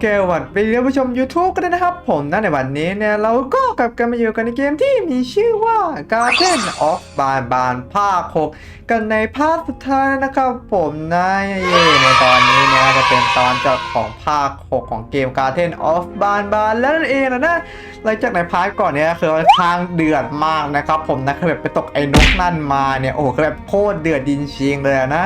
แกวัดไปเรียนผู้ชม YouTube กันด้วยนะครับ ผมนะในวันนี้เนี่ยเราก็กลับกันมาอยู่กันในเกมที่มีชื่อว่า Garden of b a n b a n ภาค 6 กันในภาคสุดท้ายนะครับผมนะเย่ในตอนนี้เนี่ยจะเป็นตอนจบของภาค 6 ของเกม Garden of b a n b a n แล้วนั่นเองนะนะหลังจากในพาร์ทก่อนเนี่ยคือค่อนข้างเดือดมากนะครับผมนะคือแบบไปตกไอ้นกนั่นมาเนี่ยโอ้โหแบบโคตรเดือดดินชิงเลยนะ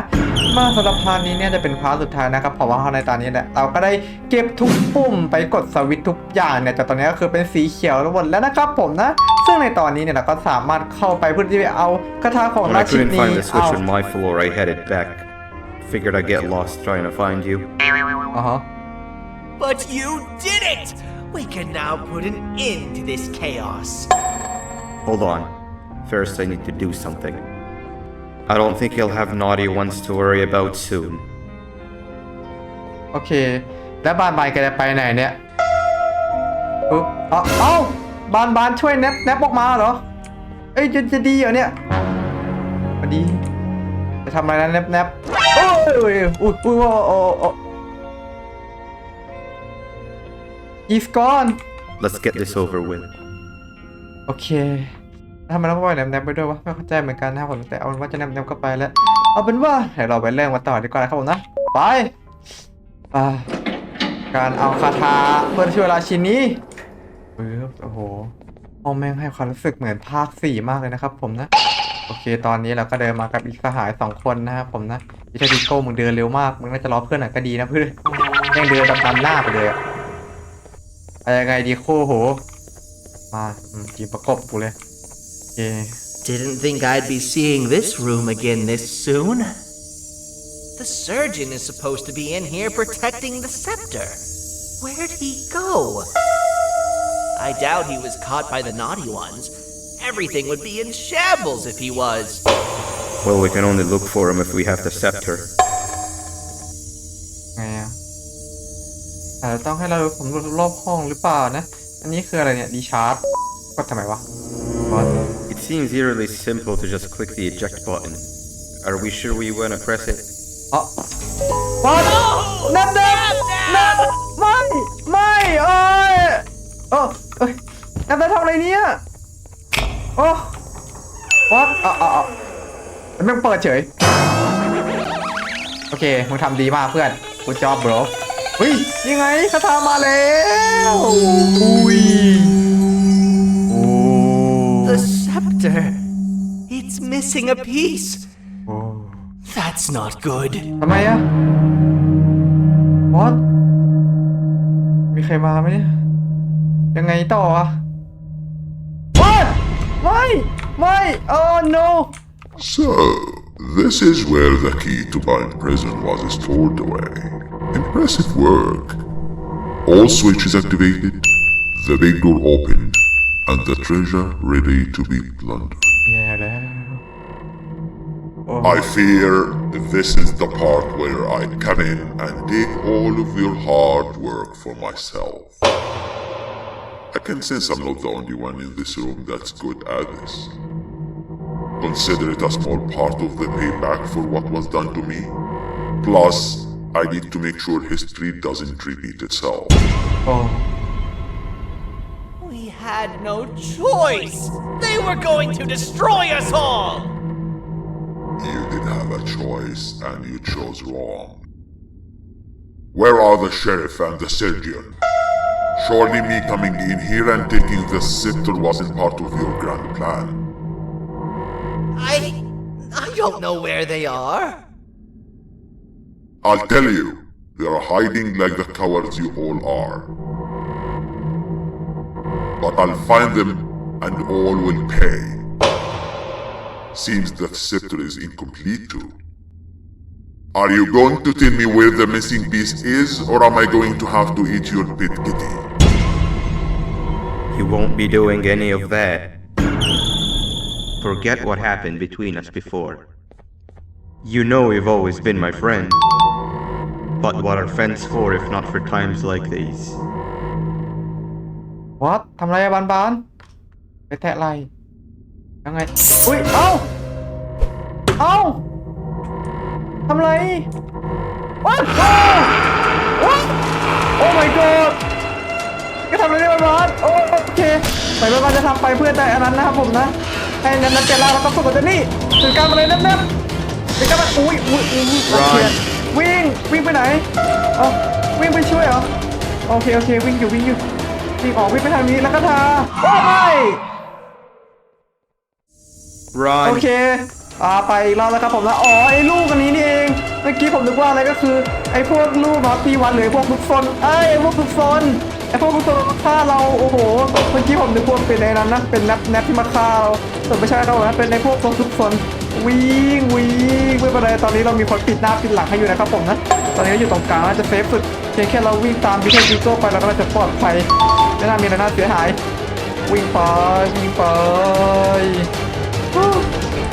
มาสำหรับพาร์ทนี้เนี่ยจะเป็นพาร์ทสุดท้ายนะครับเพราะว่าในตอนนี้เนี่ยเราก็ได้เก็บทุกปุ่มไปกดสวิตช์ทุกอย่างเนี่ยแต่ตอนนี้ก็คือเป็นสีเขียวทั้งหมดแล้วนะครับผมนะ ซึ่งในตอนนี้เนี่ยเราก็สามารถเข้าไปเพื่อที่จะเอาคาถาของ When รา I ชิ couldn't นี find the เอา switch on my floor, I headed back. Figured I'd get lost trying to find you. อ๋อฮะ But you did it! We can now put an end to this chaos. Hold on. First, I need to do something. I don't think he'll have naughty ones to worry about soon. โอเค แล้วบานบานแกจะไปไหนเนี่ย ปุ๊บเอ้าเอ้า บานบานช่วยแนบแนบออกมาเหรอ เอ้ยจะจะดีเหรอเนี่ยพอดี จะทำอะไรนะแนบแนบโอ้ยโอ้ยอุ้ยอุ้ยโอ้โอ้โอ้ He's gone Let's get this over with. โอเคทำไมต้องปล่อยแนบแนบไปด้วยวะไม่เข้าใจเหมือนกันนะครับผมแต่เอาเป็นว่าจะแนบแนบก็ไปแล้ว เอาเป็นว่าเดี๋ยวเราไปเรื่องมาต่อดีกว่านะครับผมนะ ไปอ่าการเอาคาถาเพื่อช่วยราชินี ปึ๊บโอ้โหโอ้แม่งให้ความรู้สึกเหมือนภาคสี่มากเลยนะครับ ผมนะโอเค ตอนนี้เราก็เดินมากับอีกสหายสองคนนะครับผมนะอิตาดิโก้มึงเดินเร็วมาก มึงน่าจะรอเพื่อนหน่อยก็ดีนะเพื่อนยังเดินตามๆหน้าไปเลยอะไปยังไงดีคู่โห มาอืมกินประกบกูเลยโอเค Didn't think I'd be seeing this room again this soon. The surgeon is supposed to be in here protecting the scepter. Where'd he go? I doubt he was caught by the naughty ones. Everything would be in shambles if he was. Well, we can only look for him if we have the scepter. ไงอะอาจจะต้องให้เราสำรวจรอบห้องหรือเปล่านะ อันนี้คืออะไรเนี่ย ดีชาร์จกดทำไมวะบอส It seems eerily simple to just click the eject button. Are we sure we want to press it? อ๋อวัดนับนับนั เนี่ยโอ้วัดอ๋ออ๋ออ๋อแล้วแม่งเปิดเฉย โอเค มึงทำดีมากเพื่อนกูจอบ bro เฮ้ยยังไงคาถามาแล้วอุ้ยโอ้ The scepter. It's missing a piece. โอ้ That's not good. ทำไมอะวอตมีใครมาไหมเนี่ย ยังไงต่ออะวอ Why? Why? Oh no! So, this is where the key to my Prison was stored away. Impressive work. All switches activated, the big door opened, and the treasure ready to be plundered. Yeah. Oh. I fear this is the part where I come in and take all of your hard work for myself. I can sense I'm not the only one in this room that's good at this. Consider it a small part of the payback for what was done to me. Plus, I need to make sure history doesn't repeat itself. Oh. We had no choice. They were going to destroy us all. You did have a choice and you chose wrong. Where are the sheriff and the surgeon? Surely me coming in here and taking the scepter wasn't part of your grand plan. I. I don't know where they are. I'll tell you, they're hiding like the cowards you all are. But I'll find them and all will pay. Seems that scepter is incomplete too. Are you going to tell me where the missing piece is, or am I going to have to eat your pit kitty? You won't be doing any of that. Forget what happened between us before. You know you've always been my friend. But what are friends for if not for times like these? วอตทำอะไรอะบานบานไปแทะอะไรยังไง อุ้ย เอ้า เอ้าทำอะไรวอตวอต โอ้ my god ก็ทำอะไรได้บ้านโอ้โอเคไปบ้านจะทำไปเพื่อแต่อันนั้นนะครับผมนะให้นั้นนั้นเปลี่ยนร่าแล้วก็ฝึกกับเจนนี่ถึงการมาเลยนั่นนั่นถึงการมาอุ้ยอุ้ยอุ้ยวิ่งวิ่งไปไหนอ๋อวิ่งไปช่วยเหรอโอเคโอเควิ่งอยู่วิ่งอยู่วิ่งออกวิ่งไปทางนี้แล้วก็ทาโอ้ไม่ Run. โอเคอ่าไปอีกรอบแล้วครับผมนะอ๋อไอ้ลูกอันนี้นี่เองเมื่อกี้ผมนึกว่าอะไรก็คือไอ้พวกลูกนอตตีวันหรือพวกลูกซนเอ้ยไอ้พวกลูกซนไอ้ พวกลูกซนมาฆ่าเราโอ้โหเมื่อกี้ผมนึกว่าเป็นไอ้นั้นนะเป็นแนปแนปที่มาฆ่าเราแต่ไม่ใช่ครับผมนะเป็นไอ้พวกพวกลูกซนวิ่งวิ่งไม่เป็นไรตอนนี้เรามีคนปิดหน้าปิดหลังให้อยู่นะครับผมนะตอนนี้เราอยู่ตรงกลางน่าจะเซฟสุดเพียงแค่เราวิ่งตามดิเทลดิโก้ไปเราก็น่าจะปลอดภัยไม่น่ามีอะไรน่าเสียหาย วิ่งไปวิ่งไป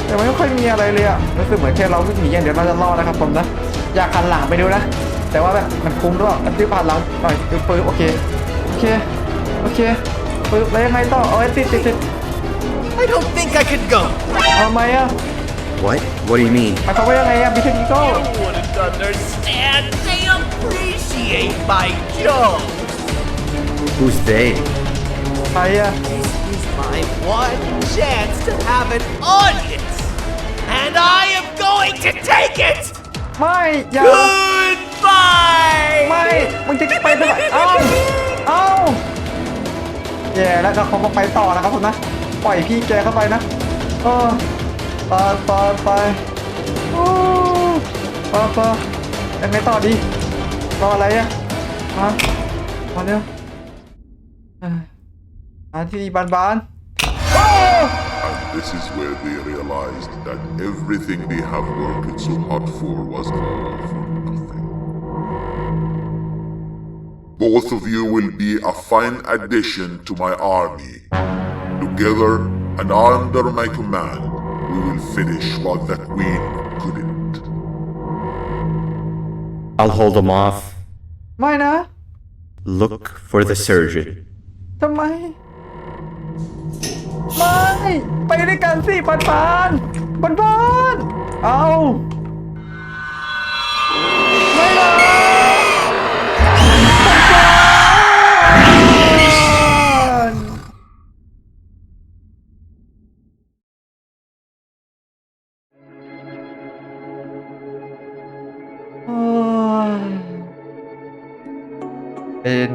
แต่ไม่ค่อยมีอะไรเลยอะรู้สึกเหมือนแค่เราวิ่งหนีอย่างเดียวเราจะรอดนะครับผมนะ อยากหันหลังไปดูนะ แต่ว่าแบบมันคุ้มด้วยอันที่ผ่านหลังหน่อยดูปืนโอเค อเค โอเคปืนแล้วยังไงต่อเอาไว้ติดติดติด I don't think I could go. เอาไหมอะ What? What do you mean? หมายความว่ายังไงอะบิเทนิโก้ You wouldn't understand. They appreciate my jokes. Who's they? ใครอะ This is my one chance to have an audience. And I am going to take it. ไม่อย่า Goodbye. ไม่ มึงจะไปทำไมเอ้า เอ้า แย่แล้วเราเขามาไปต่อนะครับผมนะปล่อยพี่แกเข้าไปนะเออไปไปไปโอ้ไปไปยังไงต่อดีรออะไรอะมามาเร็วเอ้ยมาที่บานบาน this is where they realized that everything they have worked so hard for was all for nothing. Both of you will be a fine addition to my army. Together and under my command, we will finish what the Queen couldn't. I'll hold them off. ไม่นะ Look for the surgeon. ทำไม ไม่ ไปด้วยกันสิปันปันปันปันเอา เป็น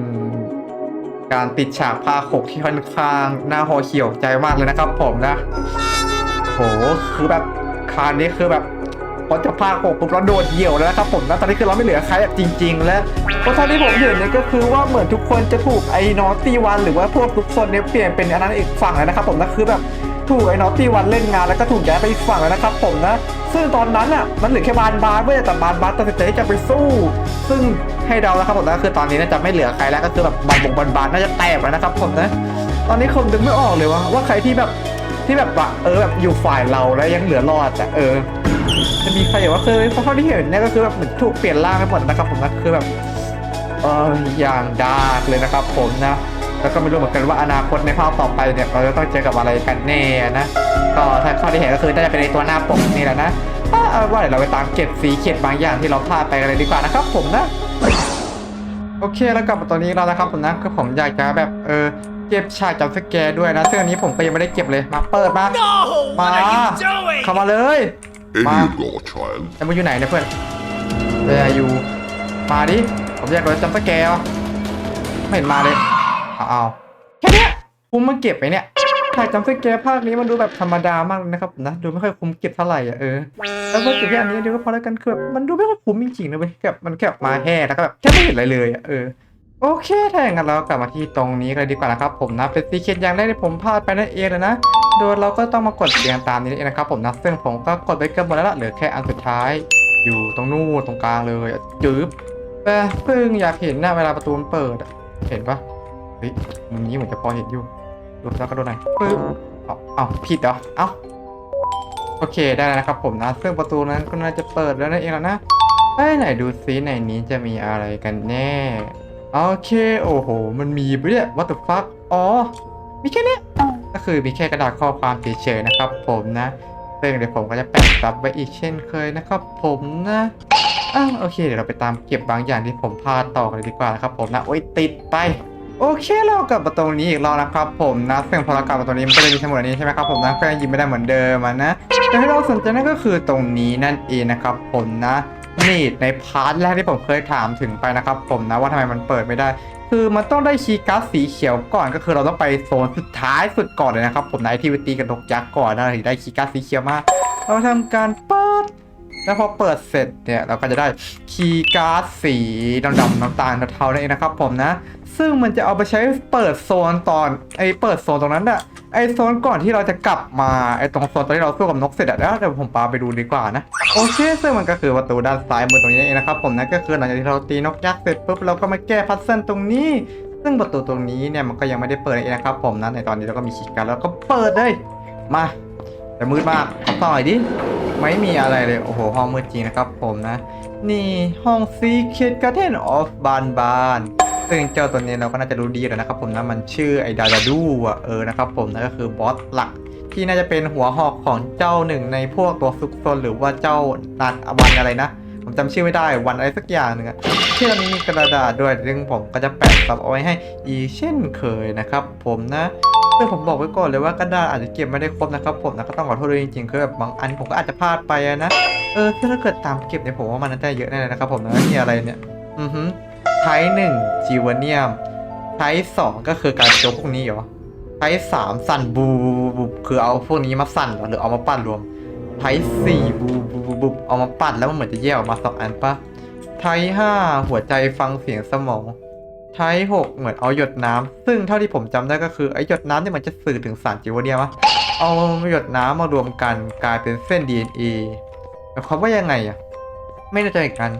การติดฉากผ้าขกที่ค่อนข้างหน่าหอเขียวใจมากเลยนะครับ ผมนะโหคือแบบคาวนี้คือแบบพอจะผ้าขกปุ๊บเราโดดเหี่ยวแล้วนะครับผมนะตอนนี้คือเราไม่เหลือใครแบบจริง ๆ แล้วเพราะเท่าที่ผมเห็นเนี่ยก็คือว่าเหมือนทุกคนจะถูกไอ้นอตตี้วันหรือว่าพวกทุกคนเนี่ยเปลี่ยนเป็นอันนั้นอีกฝั่งแล้วนะครับผมนะคือแบบ ถูกไอ้นอตตี้วันเล่นงานแล้วก็ถูกย้ายไปอีกฝั่งแล้วนะครับผมนะ ซึ่งตอนนั้นอะมันเหลือแค่บานบาร์เว้ยแต่บานบาร์ตัดสินใจจะไปสู้ ซึ่งให้เดาแล้วครับผมนะคือตอนนี้น่าจะไม่เหลือใครแล้วก็คือแบบบานบงบานบานน่าจะแตกแล้วนะครับผมนะ ตอนนี้ผมดึงไม่ออกเลยว่าว่าใครที่แบบที่แบบว่าเออแบบอยู่ฝ่ายเราแล้วยังเหลือรอดแต่เออจะมีใครอยู่ว่าคือเพราะเท่าที่เห็นเนี่ยก็คือแบบเหมือนถูกเปลี่ยนร่างไปหมดนะครับผมนะคือแบบเอออย่างดาร์กเลยนะครับผมนะ แล้วก็ไม่รู้เหมือนกันว่าอนาคตในภาพต่อไปเนี่ยเราจะต้องเจอกับอะไรกันแน่นะก็ถ้าเท่าที่เห็นก็คือน่าจะเป็นในตัวหน้าปกนี่แหละนะอะเอาว่าเดี๋ยวเราไปตามเก็บสีเขียดบางอย่างที่เราพลาดไปกันเลยดีกว่านะครับ ผมนะ โอเคแล้วกลับมาตอนนี้แล้วนะครับผมนะคือผมอยากจะแบบเออเก็บฉากจับสแกร์ด้วยนะซึ่งอันนี้ผมก็ยังไม่ได้เก็บเลยมาเปิดมา No, มา what are you doing? เข้ามาเลย In Wow. you go, child. แต่มึงอยู่ไหนเนี่ยเพื่อนเวลาอยู่มาดิผมอยากโดนจัมป์สแกร์ว่ะไม่เห็นมาเลย เอาเอาแค่เนี้ยคุ้มมาเก็บไปเนี่ยถ่ายจัมป์สแกร์ภาคนี้มันดูแบบธรรมดามากเลยนะครับนะดูไม่ค่อยคุ้มเก็บเท่าไหร่อะเออแล้วก็เก็บแค่อันนี้เดียวก็พอแล้วกันคือแบบมันดูไม่ค่อยคุ้มจริงๆนะเว้ยแบบมันแค่มาแห่แล้วก็แบบแค่ไม่เห็นอะไรเลยอะเออโอเคถ้าอย่างนั้นเรากลับมาที่ตรงนี้กันเลยดีกว่านะครับผมนะเป็นซีเคทอย่างแรกที่ผมพลาดไปนั่นเองเลยนะโดยเราก็ต้องมากดเรียงตามนี้เองนะครับผมนะซึ่งผมก็กดไปเกือบหมดแล้วล่ะเหลือแค่อันสุดท้าย อยู่ตรงนู่นตรงกลางเลยจืบแต่ซึ่งอยากเห็นหน้าเวลาประตูมันเปิดอะเห็นปะ เฮ้ยมุมนี้เหมือนจะพอเห็นอยู่ดูแล้วก็ดูหน่อยปึ๊บเอาเอาผิดเหรอเอาโอเคได้แล้วนะครับผมนะซึ่งประตูนั้นก็น่าจะเปิดแล้วนั่นเองแล้วนะเอ้ยไหนดูซิในนี้จะมีอะไรกันแน่โอเคโอ้โห มันมีปะเนี่ย what the fuck อ๋อมีแค่เนี้ยก็คือมีแค่กระดาษข้อความเฉยๆนะครับผมนะซึ่งเดี๋ยวผมก็จะแปะซับไว้อีกเช่นเคยนะครับผมนะอะโอเค เดี๋ยวเราไปตามเก็บบางอย่างที่ผมพลาดต่อกันเลยดีกว่านะครับผมนะโอ้ยติดไป โอเคเรากลับมาตรงนี้อีกรอบนะครับผมนะซึ่งพอเรากลับมาตรงนี้มันก็จะมีสมุดอันนี้ใช่ไหมครับผมนะก็ยังยิงไม่ได้เหมือนเดิมนะแต่ที่เราสนใจนั่นก็คือตรงนี้นั่นเองนะครับผมนะนี่ในพาร์ทแรกที่ผมเคยถามถึงไปนะครับผมนะว่าทำไมมันเปิดไม่ได้ คือมันต้องได้คีย์การ์ดสีเขียวก่อนก็คือเราต้องไปโซนสุดท้ายสุดก่อนเลยนะครับผมในที่วิตีกับนกยักษ์ก่อนนะถึงได้คีย์การ์ดสีเขียวมาเราทำการเปิด แล้วพอเปิดเสร็จเนี่ยเราก็จะได้คีย์การ์ดสีดำๆน้ำตาลเทาๆนั่นเองนะครับผมนะ ซึ่งมันจะเอาไปใช้เปิดโซนตอนไอ้เปิดโซนตรงนั้นอะไอ้โซนก่อนที่เราจะกลับมาไอ้ตรงโซนตอนที่เราสู้กับนกเสร็จอะแล้วเดี๋ยวผมปาไปดูดีกว่านะโอเคซึ่งมันก็คือประตูด้านซ้ายมือตรงนี้นั่นเองนะครับผมนะก็คือหลังจากที่เราตีนกยักษ์เสร็จปุ๊บเราก็มาแก้พัซเซิลตรงนี้ ซึ่งประตูตรงนี้เนี่ยมันก็ยังไม่ได้เปิดนั่นเองนะครับผมนะในตอนนี้เราก็มีคีย์การ์ดแล้วก็เปิดเลยมาแต่มืดมากขอต่อยดิ ไม่มีอะไรเลย โอ้โห ห้องมืดจริงนะครับผมนะ นี่ห้อง Secret Garden of บานบานซึ่งเจ้าตัวนี้เราก็น่าจะรู้ดีแล้วนะครับผมนะ มันชื่อไอดาดาดูอะเออนะครับผมนะก็คือบอสหลัก ที่น่าจะเป็นหัวหอกของเจ้าหนึ่งในพวกตัวซุกซนหรือว่าเจ้านัดวันอะไรนะผมจำชื่อไม่ได้วันอะไรสักอย่างหนึ่งอะที่เรามีกระดาษด้วยซึ่งผมก็จะแปะซับเอาไว้ให้อีเช่นเคยนะครับผมนะ ซึ่งผมบอกไว้ก่อนเลยว่ากระดาษอาจจะเก็บไม่ได้ครบนะครับผมนะก็ต้องขอโทษด้วยจริงๆคือแบบบางอันผมก็อาจจะพลาดไปอะนะเออถ้าเกิดตามเก็บเนี่ยผมว่ามันน่าจะเยอะแน่เลยนะครับผมนะนี่อะไรเนี่ยอือฮึไทหนึ่งจีวเนียมไทสองก็คือการโจกพวกนี้เหรอไทสามสั่นบูบูบคือเอาพวกนี้มาสั่นหรือเอามาปั้นรวมไทสี่บูบูบูบูเอามาปั้นแล้วมันเหมือนจะแยกออกมาสองอันปะไทห้าหัวใจฟังเสียงสมอง ใช้หกเหมือนเอาหยดน้ำซึ่งเท่าที่ผมจำได้ก็คือไอ้หยดน้ำเนี่ยมันจะสื่อถึงสารจิวเนียมะเอาหยดน้ำมารวมกันกลายเป็นเส้น DNA หมายความว่ายังไงอะไม่แน่ใจกัน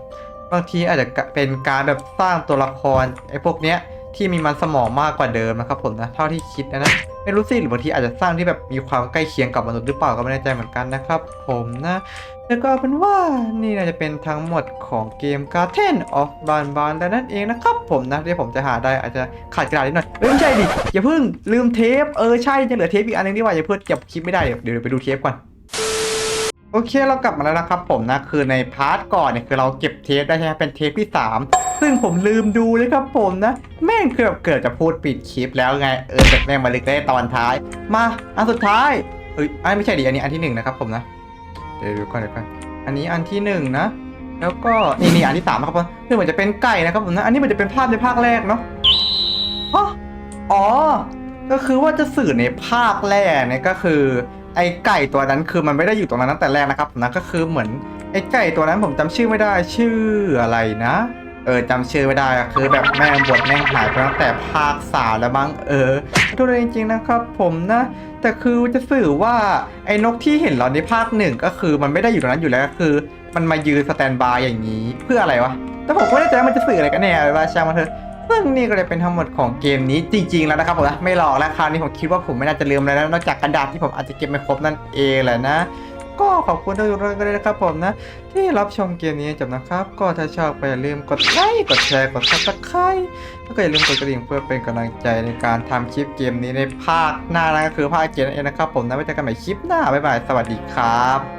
บางทีอาจจะเป็นการแบบสร้างตัวละครไอ้พวกเนี้ยที่มีมันสมองมากกว่าเดิมนะครับผมนะเท่าที่คิดนะนะ ไม่รู้สิหรือบางทีอาจจะสร้างที่แบบมีความใกล้เคียงกับมนุษย์หรือเปล่าก็ไม่แน่ใจเหมือนกันนะครับ ผมนะแล้วก็เป็นว่านี่น่าจะเป็นทั้งหมดของเกม Garden of b a n b a n แล้วนั่นเองนะครับ ผมนะที่ผมจะหาได้อาจจะขาดกระดาษนิดหน่อยเอ้ยไม่ใช่ดิอย่าเพิ่งลืมเทปเออใช่ยังเหลือเทปอีกอันนึงที่ว่าอย่าเพิ่งเก็บคลิปไม่ได้เดี๋ยวเดี๋ยวไปดูเทปก่อน โอเคเรากลับมาแล้วนะครับผมนะคือในพาร์ทก่อนเนี่ยคือเราเก็บเทปได้ใช่ไหมเป็นเทปที่ 3 ซึ่งผมลืมดูเลยครับผมนะ แม่งคือแบบเกิดจะพูดปิดคลิปแล้วไงเออแต่แม่งมาลึกได้ตอนท้าย มาอันสุดท้ายเอ้ยอันไม่ใช่ดิอันนี้อันที่หนึ่งนะครับผมนะเดี๋ยวดูก่อนเดี๋ยวก่อนอันนี้อันที่หนึ่งนะแล้วก็นี่นี่อันที่สามนะครับผมคือเหมือนจะเป็นไก่นะครับผมนะอันนี้เหมันจะเป็นภาพในภาคแรกเนาะอ๋อก็คือว่าจะสื่อในภาคแรกเนี่ยก็คือ ไอ้ไก่ตัวนั้นคือมันไม่ได้อยู่ตรงนั้นตั้งแต่แรกนะครับนะก็คือเหมือนไอ้ไก่ตัวนั้นผมจำชื่อไม่ได้ชื่ออะไรนะ เออจำชื่อไม่ได้คือแบบแม่งบทแม่งหายไปตั้งแต่ภาคสามแล้วมั้งเออขอโทษด้วยจริงๆนะครับ ผมนะแต่คือจะสื่อว่าไอ้นกที่เห็นเราในภาคหนึ่งก็คือมันไม่ได้อยู่ตรงนั้นอยู่แล้วก็คือ มันมายืนสแตนบายอย่างนี้เพื่ออะไรวะแต่ผมก็ไม่แน่ใจว่ามันจะสื่ออะไรกันแน่ว่าช่างมันเถอะ ซึ่งนี่ก็เลยเป็นทั้งหมดของเกมนี้จริง ๆ แล้วนะครับผมนะไม่หลอกแล้วคราวนี้ผมคิดว่าผมไม่น่าจะลืมอะไรแล้ว นอกจากกระดาษที่ผมอาจจะเก็บไม่ครบนั่นเองแหละนะ ก็ขอบคุณทุกท่านกันเลยนะครับผมนะ ที่รับชมเกมนี้จบนะครับ ก็ถ้าชอบก็อย่าลืมกดไลค์กดแชร์กดซับสไครต์แล้วก็อย่าลืมกดกระดิ่งเพื่อเป็นกำลังใจในการทำคลิปเกมนี้ในภาคหน้านั่นก็คือภาคเกมนั่นเองนะครับผมนะไว้เจอกันใหม่คลิปหน้าบ๊ายบายสวัสดีครับ